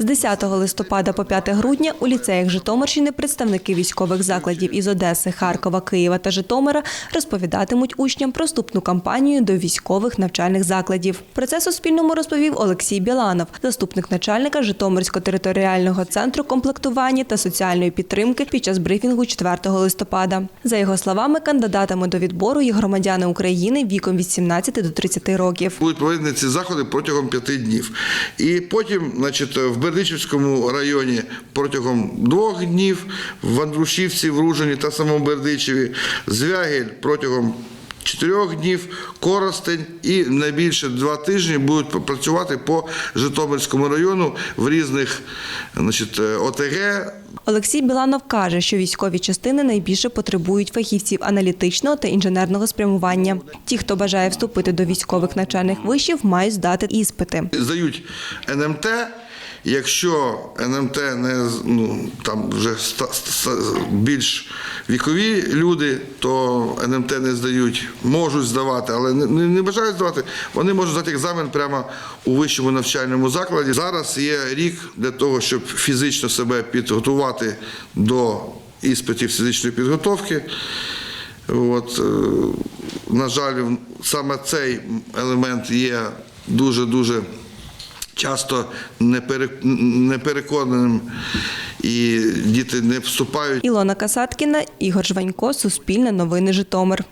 З 10 листопада по 5 грудня у ліцеях Житомирщини представники військових закладів із Одеси, Харкова, Києва та Житомира розповідатимуть учням про вступну кампанію до військових навчальних закладів. Про це Суспільному розповів Олексій Біланов, заступник начальника Житомирського територіального центру комплектування та соціальної підтримки під час брифінгу 4 листопада. За його словами, кандидатами до відбору є громадяни України віком від 17 до 30 років. Будуть проведені ці заходи протягом п'яти днів. І потім, значить, в Бердичівському районі протягом двох днів, в Андрушівці, в Ружині та самому Бердичеві, Звягель протягом чотирьох днів, Коростень і найбільше два тижні будуть працювати по Житомирському району в різних значить, ОТГ, Олексій Біланов каже, що військові частини найбільше потребують фахівців аналітичного та інженерного спрямування. Ті, хто бажає вступити до військових навчальних вишів, мають здати іспити. здають НМТ. Якщо НМТ не ну, там вже більш вікові люди, то НМТ не здають, можуть здавати, але не, не не бажають здавати. Вони можуть здати екзамен прямо у вищому навчальному закладі. Зараз є рік для того, щоб фізично себе підготувати до іспитів фізичної підготовки. От, е, на жаль, саме цей елемент є дуже-дуже часто непере- непереконаним, і діти не вступають. Ілона Касаткіна, Ігор Жванько, Суспільне новини Житомир.